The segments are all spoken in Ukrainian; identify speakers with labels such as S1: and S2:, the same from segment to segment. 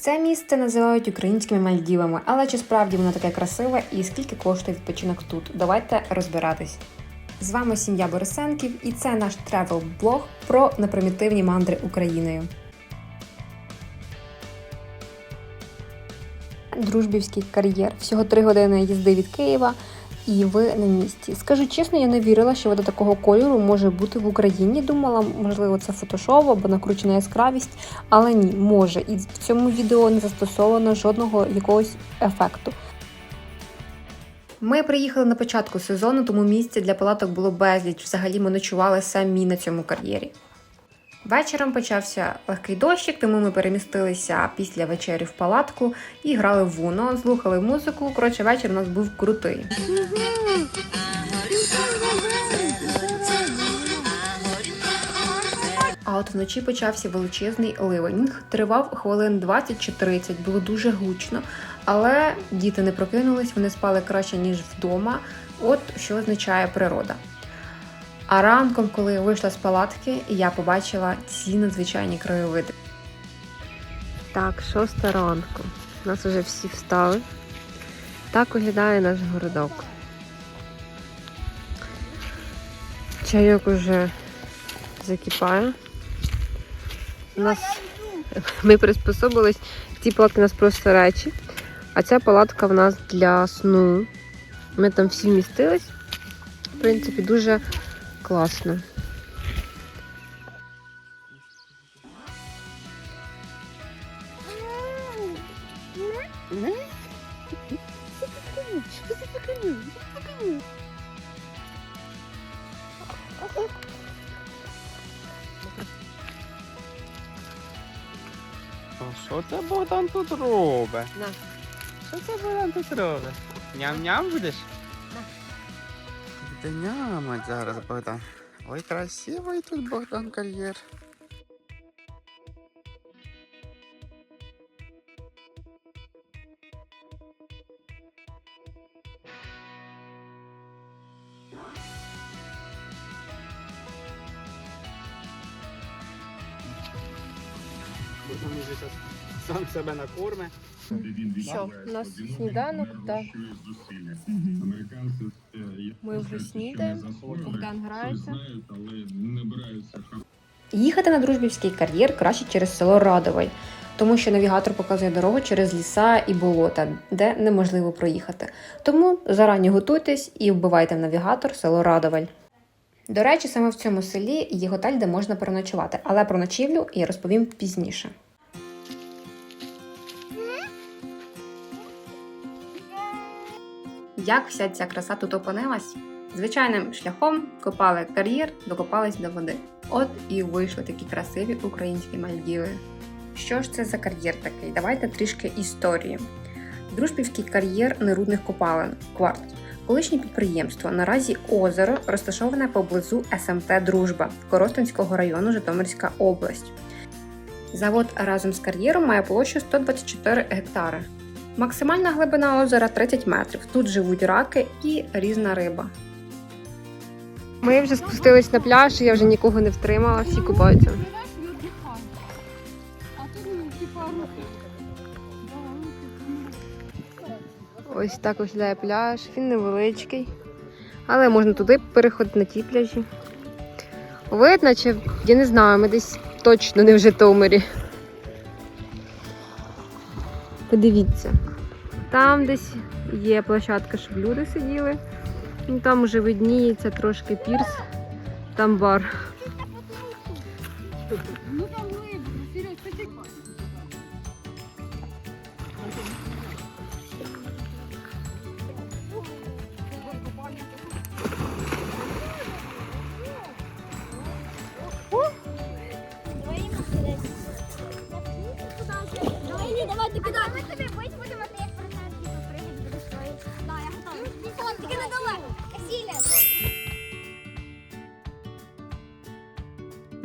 S1: Це місце називають українськими Мальдівами, але чи справді воно таке красиве і скільки коштує відпочинок тут? Давайте розбиратись. З вами сім'я Борисенків, і це наш тревел-блог про непримітивні мандри Україною. Дружбівський кар'єр. Всього три години їзди від Києва, і ви на місці. Скажу чесно, я не вірила, що вода такого кольору може бути в Україні. Думала, можливо, це фотошоу або накручена яскравість, але ні, може. І в цьому відео не застосовано жодного якогось ефекту. Ми приїхали на початку сезону, тому місця для палаток було безліч. Взагалі ми ночували самі на цьому кар'єрі. Вечором почався легкий дощик, тому ми перемістилися після вечері в палатку і грали в Уно, слухали музику. Коротше, вечір у нас був крутий. А от вночі почався величезний ливень. Тривав хвилин 20 чи 30, було дуже гучно, але діти не прокинулись, вони спали краще, ніж вдома. От що означає природа. А ранком, коли я вийшла з палатки, я побачила ці надзвичайні краєвиди. Так, шоста ранку. Нас вже всі встали. Так виглядає наш городок. Чайок уже закипає. У нас ми приспособились. Ці палатки у нас просто речі, а ця палатка в нас для сну. Ми там всі вмістились. В принципі, дуже класно.
S2: А що це Богдан тут робить?
S1: На.
S2: Що це Богдан тут робить? Ням-ням будеш? Буде нямать зараз Богдан. Ой, красивий тут Богдан кар'єр. Богдан уже зараз сам себе накорме.
S1: Що, у нас сніданок, так. Ми вже снідаємо, Богдан грається. Їхати на дружбівський кар'єр краще через село Радовий, тому що навігатор показує дорогу через ліса і болота, де неможливо проїхати. Тому зарані готуйтесь і вбивайте в навігатор село Радовель. До речі, саме в цьому селі є готель, де можна переночувати, але про ночівлю я розповім пізніше. Як вся ця краса тут опинилась? Звичайним шляхом копали кар'єр, докопались до води. От і вийшли такі красиві українські Мальдіви. Що ж це за кар'єр такий? Давайте трішки історії. Дружбівський кар'єр нерудних копалин кварт. Колишнє підприємство. Наразі озеро розташоване поблизу СМТ Дружба Коростенського району Житомирська область. Завод разом з кар'єром має площу 124 гектари. Максимальна глибина озера 30 метрів. Тут живуть раки і різна риба. Ми вже спустились на пляж, я вже нікого не втримала, всі купаються. Ось так виглядає пляж, він невеличкий. Але можна туди переходити на ті пляжі. Видно, чи я не знаю, ми десь точно не в Житомирі. Подивіться. Там десь є площадка, щоб люди сиділи. Ну, там уже видніється трошки пірс, там бар.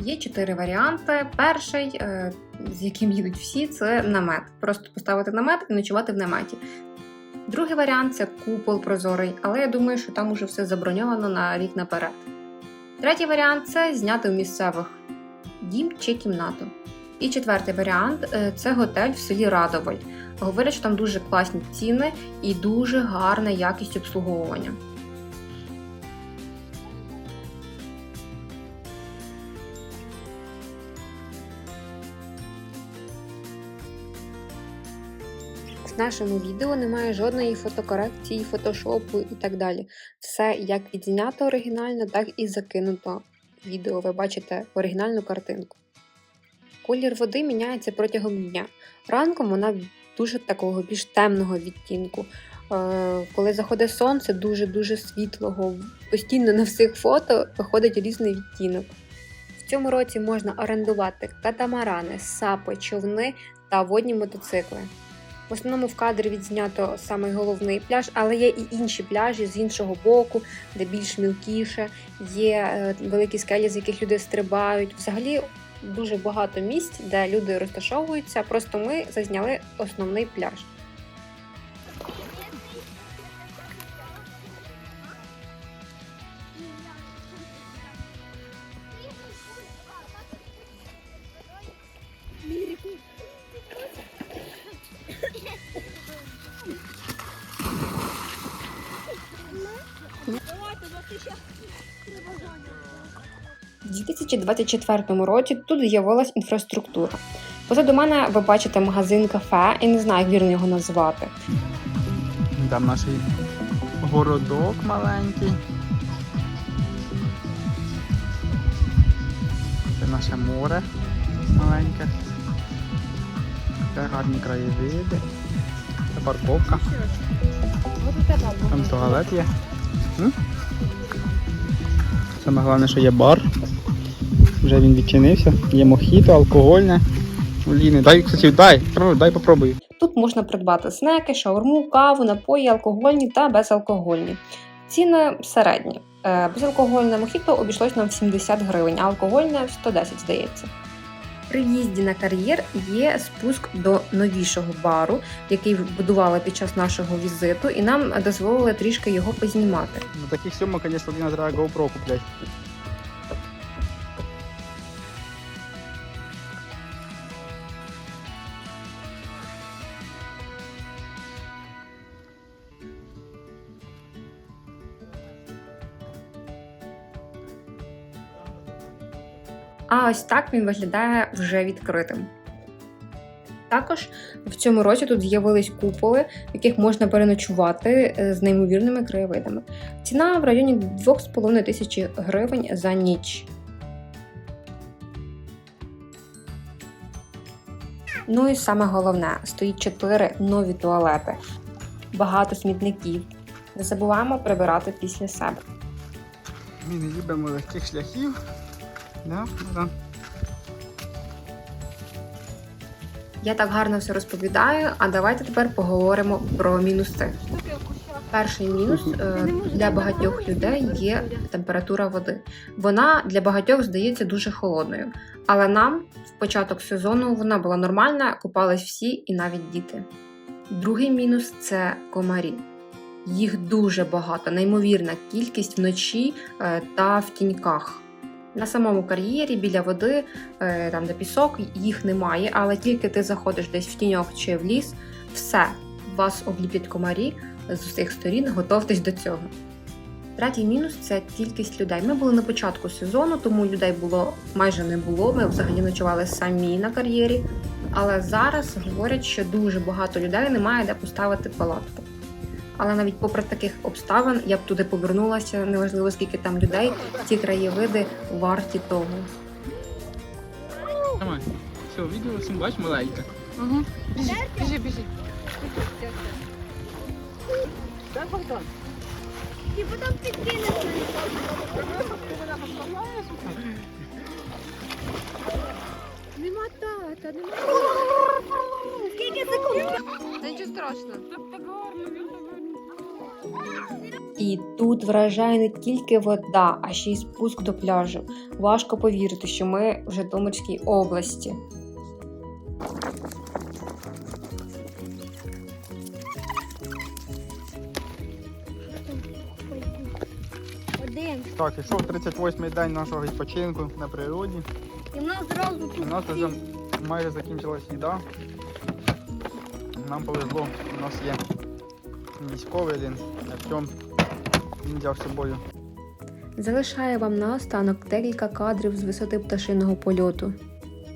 S1: Є чотири варіанти. Перший, е, з яким їдуть всі, це намет. Просто поставити намет і ночувати в наметі. Другий варіант це купол прозорий, але я думаю, що там уже все заброньовано на рік наперед. Третій варіант це зняти у місцевих дім чи кімнату. І четвертий варіант е, це готель в селі Радоволь. Говорять, що там дуже класні ціни і дуже гарна якість обслуговування. В нашому відео немає жодної фотокорекції, фотошопу і так далі. Все як відзнято оригінально, так і закинуто відео. Ви бачите оригінальну картинку. Колір води міняється протягом дня. Ранком вона дуже такого більш темного відтінку. Е, Коли заходить сонце, дуже-дуже світлого. Постійно на всіх фото виходить різний відтінок. В цьому році можна орендувати катамарани, сапи, човни та водні мотоцикли. В основному в кадрі відзнято саме головний пляж, але є і інші пляжі з іншого боку, де більш мілкіше, є е, великі скелі, з яких люди стрибають. Взагалі дуже багато місць, де люди розташовуються. Просто ми зазняли основний пляж. 2024 році тут з'явилась інфраструктура. Позаду мене ви бачите магазин кафе, і не знаю, як вірно його назвати.
S2: Там наш городок маленький. Це наше море маленьке. Таке гарні краєвиди. Це парковка. Там туалет є. Саме головне, що є бар. Вже він відчинився. Є мохіто, алкогольне. Оліни, дай, кстати, дай, дай попробую.
S1: Тут можна придбати снеки, шаурму, каву, напої, алкогольні та безалкогольні. Ціни середні. Е, Безалкогольне мохіто обійшлось нам в 70 гривень, а алкогольне в 110, здається. При в'їзді на кар'єр є спуск до новішого бару, який будували під час нашого візиту, і нам дозволили трішки його познімати.
S2: На таких сьомах, звісно, треба GoPro купляти.
S1: А ось так він виглядає вже відкритим. Також в цьому році тут з'явились куполи, в яких можна переночувати е, з неймовірними краєвидами. Ціна в районі 2,5 тисячі гривень за ніч. Ну і саме головне, стоїть 4 нові туалети, багато смітників. Не забуваємо прибирати після себе.
S2: Ми не любимо легких шляхів. Да? Да.
S1: Я так гарно все розповідаю, а давайте тепер поговоримо про мінуси. Перший мінус е, для багатьох людей є температура води. Вона для багатьох здається дуже холодною, але нам в початок сезону вона була нормальна, купались всі і навіть діти. Другий мінус це комарі. Їх дуже багато, неймовірна кількість вночі е, та в тіньках. На самому кар'єрі біля води, е, там де пісок, їх немає, але тільки ти заходиш десь в тіньок чи в ліс, все, вас обліплять комарі з усіх сторін, готовтесь до цього. Третій мінус це кількість людей. Ми були на початку сезону, тому людей було майже не було. Ми взагалі ночували самі на кар'єрі. Але зараз говорять, що дуже багато людей немає де поставити палатку. Але навіть попри таких обставин я б туди повернулася, неважливо скільки там людей, ці краєвиди варті того.
S2: Давай. Все, відео всім бач маленьке.
S3: Угу. Біжи, біжи, біжи. Дай Богдан.
S4: І потім підкинеш мене.
S3: Нема тата, нема.
S4: Скільки секунд?
S3: Та нічого страшного.
S1: І тут вражає не тільки вода, а ще й спуск до пляжу. Важко повірити, що ми в Житомирській області.
S4: Один.
S2: Так, ішов 38-й день нашого відпочинку на природі.
S4: І в нас зразу
S2: У нас вже майже закінчилась їда. Нам повезло, у нас є військовий він, Артем. Він взяв з
S1: Залишаю вам наостанок декілька кадрів з висоти пташиного польоту.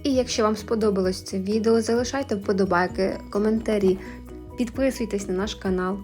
S1: І якщо вам сподобалось це відео, залишайте вподобайки, коментарі, підписуйтесь на наш канал.